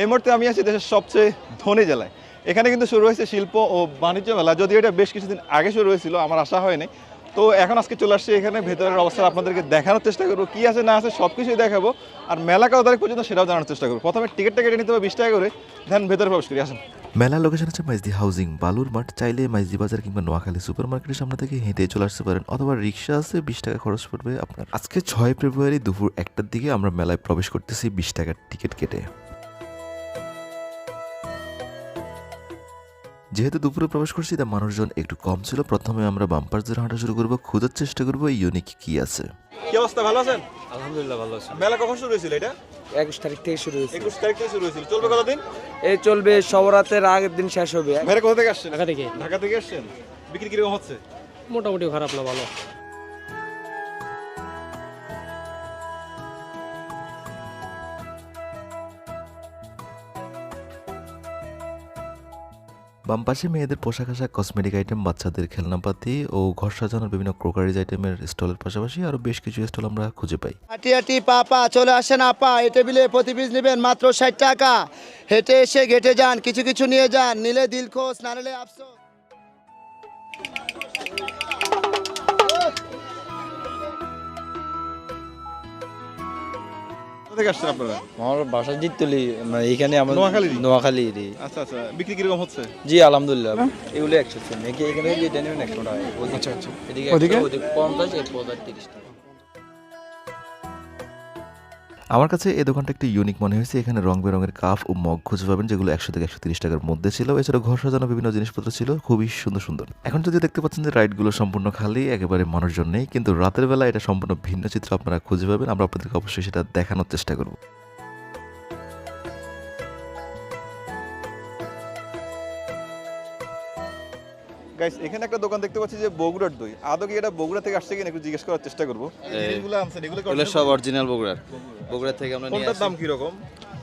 এই মুহূর্তে আমি আছি দেশের সবচেয়ে ধনী জেলায়। এখানে কিন্তু শুরু হয়েছে শিল্প ও বাণিজ্য মেলা। যদি এটা বেশ কিছুদিন আগে শুরু হয়েছিল, আমার আশা হয়নি। তো এখন আজকে চলে আসছি এখানে। ভেতরের অবস্থা আপনাদেরকে দেখানোর চেষ্টা করব। কি আছে, না আছে সব কিছুই দেখাবো। আর মেলা কত তারিখ পর্যন্ত সেটাও জানার চেষ্টা করব। প্রথমে টিকিটটা কেটে নিতে হবে বিশ টাকা করে দেন ভেতরে প্রবেশ করি। আসেন। মেলা লোকেশন হচ্ছে মাইজদি হাউজিং বালুর মাঠ। চাইলে মাইজদি বাজার কিংবা নোয়াখালী সুপার মার্কেটের সামনে থেকে হেঁটে চলে আসতে পারেন, অথবা রিক্সা আছে, বিশ টাকা খরচ পড়বে আপনার। আজকে ছয় ফেব্রুয়ারি দুপুর একটার দিকে আমরা মেলায় প্রবেশ করতেছি বিশ টাকার টিকিট কেটে। যেহেতু দুপুরে প্রবেশ করছি তা মানুষজন একটু কম ছিল। প্রথমে আমরা বাম্পার ধরে হাঁটা শুরু করব খোঁজার চেষ্টা করব ইউনিক কি আছে। কি অবস্থা ভালো আছেন? আলহামদুলিল্লাহ ভালো আছি। মেলা কখন শুরু হয়েছিল এটা? একুশ তারিখ থেকে শুরু হয়েছে। একুশ তারিখ থেকে শুরু হয়েছিল। চলবে কতদিন? এই চলবে সবরাতের আগের দিন শেষ হবে। মেলা কোথা থেকে আসছেন? ঢাকা থেকে। ঢাকা থেকে আসছেন? বিক্রি কীরকম হচ্ছে? মোটামুটি খারাপ না ভালো। বাম পাশে মেয়েদের পোশাক আশাক কসমেটিক আইটেম বাচ্চাদের খেলনাপাতি ও ঘর সাজানোর বিভিন্ন ক্রোকারিজ আইটেমের স্টলের পাশাপাশি আরও বেশ কিছু স্টল আমরা খুঁজে পাই। হাঁটি হাঁটি পা পা চলে আসেন আপা। এ টেবিলে প্রতি পিস নেবেন মাত্র ষাট টাকা। হেঁটে এসে ঘেটে যান, কিছু কিছু নিয়ে যান। নিলে দিল খোশ না নিলে আফসোস। থেকে আসছেন আপনারা? আমার বাসা জিততলি মানে এখানে আমার নোয়াখালীরই? নোয়াখালীরই। আচ্ছা আচ্ছা। বিক্রি কীরকম হচ্ছে? জি আলহামদুলিল্লাহ। এগুলো একশো এখানে যেটা নেবেন একশো টাকা আচ্ছা আচ্ছা। এদিকে ওদিকে? পঞ্চাশ এই পঞ্চাশ তিরিশ টাকা আমার কাছে এই দোকানটা একটু ইউনিক মনে হয়েছে। এখানে রং বেরঙের কাপ ও মগ খুঁজে পাবেন, যেগুলো একশো থেকে একশো তিরিশ টাকার মধ্যে ছিল। এছাড়া ঘর সাজানো বিভিন্ন জিনিসপত্র ছিল। খুবই সুন্দর সুন্দর। এখন যদি দেখতে পাচ্ছেন যে রাইডগুলো সম্পূর্ণ খালি, একেবারে মানুষজন নেই। কিন্তু রাতের বেলা এটা সম্পূর্ণ ভিন্ন চিত্র আপনারা খুঁজে পাবেন। আমরা আপনাদেরকে অবশ্যই সেটা দেখানোর চেষ্টা করব। গাইস এখানে একটা দোকান দেখতে পাচ্ছি যে বগুড়ার দই। আদৌ কি এটা বগুড়া থেকে আসছে কিনা একটু জিজ্ঞেস করার চেষ্টা করব। জিনিসগুলো আনছেন এগুলো কি এগুলো সব অরিজিনাল বগুড়ার। বগুড়া থেকে আমরা নিয়ে কোনটার আসি দাম কি রকম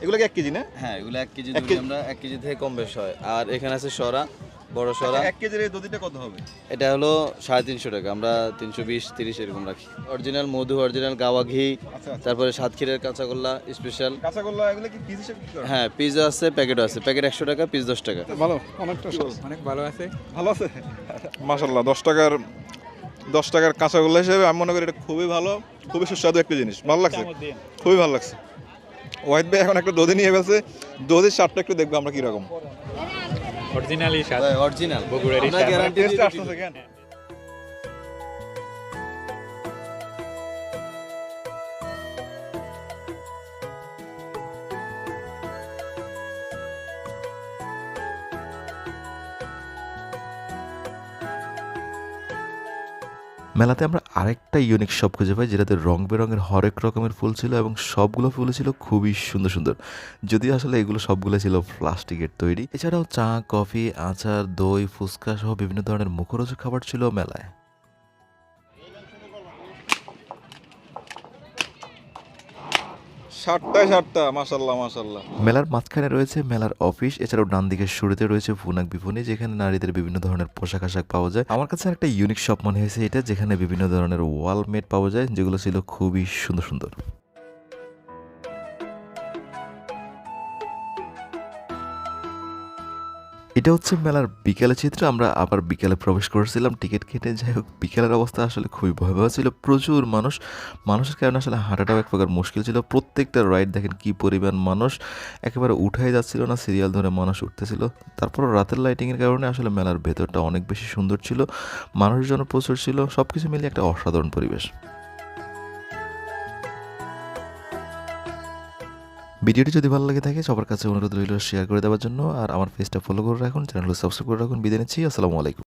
এগুলো কি এক কেজি না? হ্যাঁ এগুলো এক কেজি এক আমরা এক কেজি থেকে কম বেশ হয়। আর এখানে আছে সরা। বড় সরা এক কেজির এই দধিটা কত হবে? এটা হলো সাড়ে তিনশো টাকা আমরা তিনশো বিশ তিরিশ এরকম রাখি। অরিজিনাল মধু অরিজিনাল গাওয়া ঘি আচ্ছা আচ্ছা। তারপরে সাতক্ষীরের কাঁচাগোল্লা স্পেশাল কাঁচাগোল্লা এগুলো কি পিস হিসেবে হ্যাঁ? পিজা আছে প্যাকেটও আছে। প্যাকেট একশো টাকা পিস দশ টাকা। ভালো আছে। ভালো আছে? মাশাল্লাহ দশ টাকার দশ টাকার কাঁচাগোল্লা হিসেবে আমি মনে করি এটা খুবই ভালো খুবই সুস্বাদু একটা জিনিস। ভালো লাগছে? খুবই ভালো লাগছে। ওয়াহিদ ভাই এখন একটা দধি নিয়ে গেছে। দধির স্বাদটা একটু দেখব আমরা কীরকম। অরিজিনালি অরিজিনাল বগুড়ারই আমরা স্বাদ। মেলাতে আমরা আরেকটা ইউনিক শপ খুঁজে পাই, যেটাতে রং বেরঙের হরেক রকমের ফুল ছিল এবং সবগুলো ফুল ছিল খুবই সুন্দর সুন্দর। যদিও আসলে এগুলো সবগুলো ছিল প্লাস্টিকের তৈরি। এছাড়াও চা, কফি, আচার, দই, ফুচকা সহ বিভিন্ন ধরনের মুখরোচক খাবার ছিল মেলায়। ষাটটায় সাতটা, মাশাল্লাহ মাশাল্লাহ। মেলার মাঝখানে রয়েছে মেলার অফিস, এছাড়াও ডান দিকের শুরুতে রয়েছে ফুনাক বিপণী, যেখানে নারীদের বিভিন্ন ধরনের পোশাক আশাক পাওয়া যায়। আমার কাছে একটা ইউনিক শপ মনে হয়েছে এটা, যেখানে বিভিন্ন ধরনের ওয়াল মেট পাওয়া যায়, যেগুলো ছিল খুবই সুন্দর সুন্দর। এটা হচ্ছে মেলার বিকেলের চিত্র। আমরা আবার বিকেলে প্রবেশ করেছিলাম। টিকিট কেটে যাই হোক, বিকেলের অবস্থা আসলে খুবই ভয়াবহ ছিল। প্রচুর মানুষ। মানুষের কারণে আসলে হাঁটাটাও এক প্রকার মুশকিল ছিল। প্রত্যেকটা রাইড দেখেন কি পরিমাণ মানুষ। একেবারে উঠাই যাচ্ছিল না, সিরিয়াল ধরে মানুষ উঠতেছিল। তারপর রাতের লাইটিংয়ের কারণে আসলে মেলার ভেতরটা অনেক বেশি সুন্দর ছিল। মানুষজন প্রচুর ছিল। সব কিছু মিলিয়ে একটা অসাধারণ পরিবেশ। ভিডিওটি যদি ভালো লাগে থাকে, সবার কাছে অনুরোধ রইল শেয়ার করে দেওয়ার জন্য। আর আমার পেজটা ফলো করে রাখুন চ্যানেলটি সাবস্ক্রাইব করে রাখুন। বিদায় নিচ্ছি, আসসালামু আলাইকুম।